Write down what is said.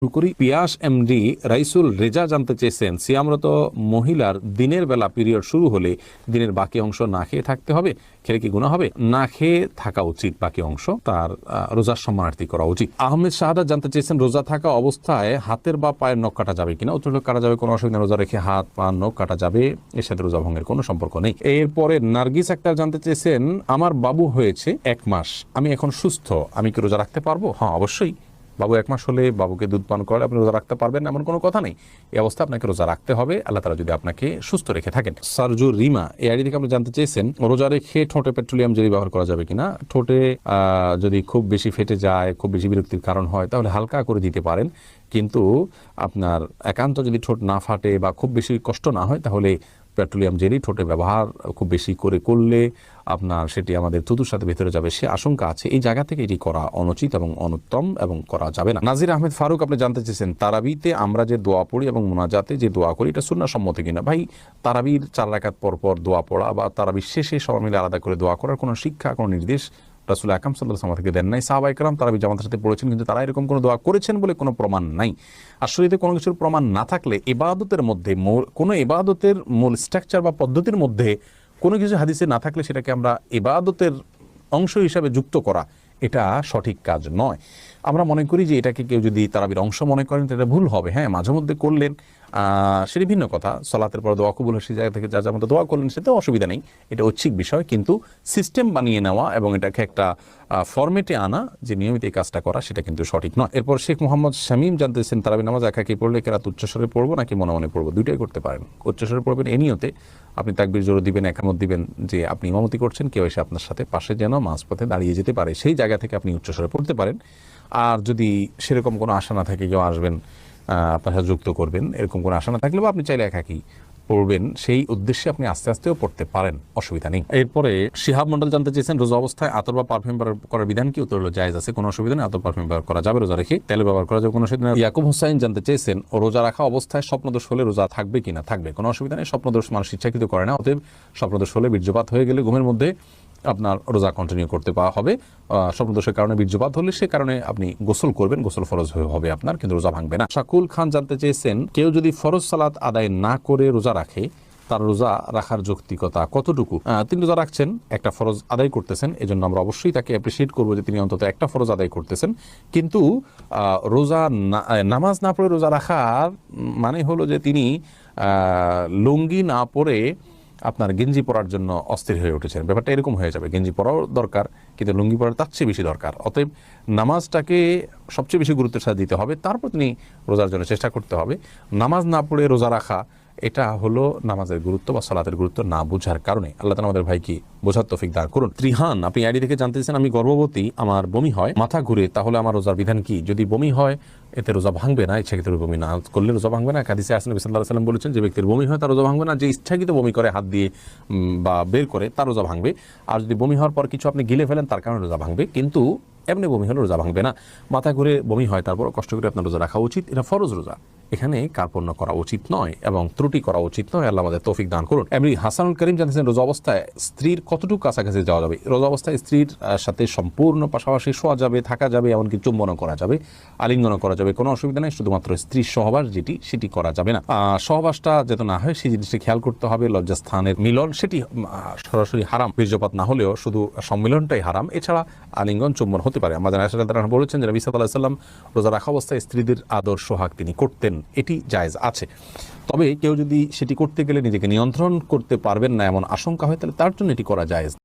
শুরু করি পিয়াস এমডি রাইসুল রেজা জানতে চেয়েছেন, সিয়ামরত মহিলার দিনের বেলা পিরিয়ড শুরু হলে দিনের বাকি অংশ না খেয়ে থাকতে হবে, খেলে কি গুণা হবে? না খেয়ে থাকা উচিত, বাকি অংশ তার রোজার সম্মানার্থী করা উচিত। আহমেদ শাহাদাত জানতে চেয়েছেন, রোজা থাকা অবস্থায় হাতের বা পায়ের নখ কাটা যাবে কিনা? উত্তর কাটা যাবে, কোনো অসুবিধা। রোজা রেখে হাত, পা, নখ কাটা যাবে এর সাথে রোজা ভঙ্গের কোনো সম্পর্ক নেই। এরপরে নার্গিস আক্তার জানতে চেয়েছেন, আমার বাবু হয়েছে এক মাস, আমি এখন সুস্থ, আমি কি রোজা রাখতে পারব? হ্যাঁ অবশ্যই। বাবু, এক মাস হলে বাবুকে দুধ পান করলে আপনি রোজা রাখতে পারবেন, এমন কোনো কথা নেই। এই অবস্থা আপনাকে রোজা রাখতে হবে। আল্লাহ তালা যদি আপনাকে সুস্থ রেখে থাকেন। সারজু রিমা, এই আইডি থেকে আপনি জানতে চেয়েছেন, রোজা রেখে ঠোঁটে পেট্রোলিয়াম জেলি ব্যবহার করা যাবে কিনা? ঠোঁটে যদি খুব বেশি ফেটে যায়, খুব বেশি বিরক্তির কারণ হয়, তাহলে হালকা করে দিতে পারেন। কিন্তু আপনার একান্ত যদি ঠোঁট না ফাটে বা খুব বেশি কষ্ট না হয়, তাহলে পেট্রোলিয়াম জেলি ঠোঁটে ব্যবহার খুব বেশি করে করলে আপনার সেটি আমাদের থুতুর সাথে ভেতরে যাবে, সে আশঙ্কা আছে। এই জায়গা থেকে এটি করা অনুচিত এবং অনুত্তম এবং করা যাবে না। নাজির আহমেদ ফারুক, আপনি জানতে চেয়েছেন, তারাবিতে আমরা যে দোয়া পড়ি এবং মোনাজাতে যে দোয়া করি, এটা সুন্না সম্মতি কিনা? ভাই, তারাবির চার রাকাত পর পর দোয়া পড়া বা তারাবির শেষে সবাই মিলে আলাদা করে দোয়া করার কোনো শিক্ষা, কোনো নির্দেশ রাসুল আকাম সাল্লাহ থেকে দেন নাই। সাহাবা ইকরাম তারা জামাতের সাথে পড়েছেন, কিন্তু তারা এরকম কোনো দোয়া করেছেন বলে কোনো প্রমাণ নাই। আসলে কোনো কিছুর প্রমাণ না থাকলে এবাদতের মধ্যে কোনো এবাদতের মূল স্ট্রাকচার বা পদ্ধতির মধ্যে কোনো কিছু হাদিসে না থাকলে সেটাকে আমরা এবাদতের অংশ হিসাবে যুক্ত করা, এটা সঠিক কাজ নয়। আমরা মনে করি যে এটাকে কেউ যদি তারাবির অংশ মনে করেন তো এটা ভুল হবে। হ্যাঁ মাঝে মধ্যে করলেন সেটি ভিন্ন কথা। সলাতের পর দোয়া কবুল সেই জায়গা থেকে যা যা মতো দোয়া করলেন সেটাও অসুবিধা নেই। এটা ঐচ্ছিক বিষয়, কিন্তু সিস্টেম বানিয়ে নেওয়া এবং এটাকে একটা ফরম্যাটে আনা, যে নিয়মিত এই কাজটা করা, সেটা কিন্তু সঠিক নয়। এরপর শেখ মোহাম্মদ শামীম জানতেছেন, তারাবি নামাজ একাকি পড়লে কেরাত উচ্চস্বরে পড়ব নাকি মনে মনে পড়ব? দুইটাই করতে পারেন। উচ্চস্বরে পড়বেন এ আপনি তাকবির জোর দিবেন, একামত দিবেন যে আপনি ইমামতি করছেন, কেউ এসে আপনার সাথে পাশে যেন মাঝপথে দাঁড়িয়ে যেতে পারে। সেই জায়গা থেকে আপনি উচ্চস্বরে পড়তে পারেন। আর যদি সেরকম কোনো আশা না থাকে, কেউ আসবেন আপনার সাথে যুক্ত করবেন, এরকম কোনো আশা না থাকলে বা আপনি চাইলে একাকি পড়বেন। সেই উদ্দেশ্যে আপনি আস্তে আস্তেও পড়তে পারেন, অসুবিধা নেই। এরপরে শিহাব মন্ডল জানতে চেয়েছেন, রোজা অবস্থায় আতর বা পারফিউম করার বিধান কি? উত্তর হলো আছে, কোনো অসুবিধা নেই, আতর পারফিউম ব্যবহার করা যাবে, রোজা রেখে তেল ব্যবহার করা যাবে, কোনো অসুবিধা নেই। ইয়াকুব হোসাইন জানতে চেয়েছেন ও রোজা রাখা অবস্থায় স্বপ্নদোষ হলে রোজা থাকবে কিনা? থাকবে, কোনো অসুবিধা নেই, স্বপ্নদোষ মানুষ ইচ্ছাকৃত করে না, অতএব স্বপ্নদোষ হলে বীর্যপাত হয়ে গেলে ঘুমের মধ্যে আপনার রোজা কন্টিনিউ করতে পাওয়া হবে। স্বপ্নদোষের কারণে বীর্যপাত হলে সে কারণে আপনি গোসল করবেন, গোসল ফরজ হয়ে হবে আপনার, কিন্তু রোজা ভাঙবে না। শাকুল খান জানতে চেয়েছেন, কেউ যদি ফরজ সালাত আদায় না করে রোজা রাখে, তার রোজা রাখার যৌক্তিকতা কতটুকু? তিনি রোজা রাখছেন, একটা ফরজ আদায় করতেছেন, এজন্য আমরা অবশ্যই তাকে অ্যাপ্রিসিয়েট করব যে তিনি অন্তত একটা ফরজ আদায় করতেছেন। কিন্তু রোজা নামাজ না পড়ে রোজা রাখার মানে হলো যে তিনি লুঙ্গি না পরে আপনার গেঞ্জি পরার জন্য অস্থির হয়ে উঠেছেন। ব্যাপারটা এরকম হয়ে যাবে। গেঞ্জি পরাও দরকার, কিন্তু লুঙ্গি পরার তার চেয়ে বেশি দরকার। অতএব নামাজটাকে সবচেয়ে বেশি গুরুত্বের সাথে দিতে হবে। তারপর তিনি রোজার জন্য চেষ্টা করতে হবে। নামাজ না পড়ে রোজা রাখা এটা হলো নামাজের গুরুত্ব বা সালাতের গুরুত্ব না বোঝার কারণে। আল্লাহ তালা আমাদের ভাইকে বোঝার তফিক দান করুন। ত্রিহান, আপনি আইডি থেকে জানতে চান আমি গর্ভবতী, আমার বমি হয়, মাথা ঘুরে, তাহলে আমার রোজার বিধান কি? যদি বমি হয়, এতে রোজা ভাঙবে না ইচ্ছাকৃত বমি না করলে রোজা ভাঙবে না। কাদিসে আসেন বিসাল্লাহ সাল্লাম বলেছেন, যে ব্যক্তির বমি হয়, তার রোজা ভাঙবে না, যে ইচ্ছাকৃত বমি করে, হাত দিয়ে বা বের করে, তার রোজা ভাঙবে। আর যদি বমি হওয়ার পর কিছু আপনি গিলে ফেলেন, তার কারণে রোজা ভাঙবে। কিন্তু এমনি বমি হলে রোজা ভাঙবে না। মাথা ঘুরে বমি হয় তারপর কষ্ট করে আপনার রোজা রাখা উচিত। এটা ফরজ রোজা। এখানে কার্পণ্য করা উচিত নয় এবং ত্রুটি করা উচিত নয়। আল্লাহ আমাদের তৌফিক দান করুন। এমনি হাসানুল করিম জানিয়েছেন, রোজা অবস্থায় স্ত্রীর কতটুকু কাছাকাছি যাওয়া যাবে? রোজা অবস্থায় স্ত্রীর সাথে সম্পূর্ণ পাশাপাশি শোয়া যাবে, থাকা যাবে, এমনকি চুম্বনও করা যাবে, আলিঙ্গনও করা যাবে। কোনো অসুবিধা নেই, শুধুমাত্র স্ত্রীর সহবাস যেটি, সেটি করা যাবে না। সহবাসটা যাতে না হয়, সেই জিনিসটি খেয়াল করতে হবে। লজ্জাস্থানের মিলন, সেটি সরাসরি হারাম। বীর্যপাত না হলেও শুধু সম্মিলনটাই হারাম। এছাড়া আলিঙ্গন, চুম্বন হতে পারে। আমাদের বলেছেন যে নবী আলাইহি সাল্লাম রোজা রাখা অবস্থায় স্ত্রীদের আদর সোহাগ তিনি করতেন। এটি জায়জ আছে। তবে কেউ যদি সেটি করতে গেলে নিজেকে নিয়ন্ত্রণ করতে পারবেন না এমন আশঙ্কা হয়, তাহলে তার জন্য এটি করা জায়েজ।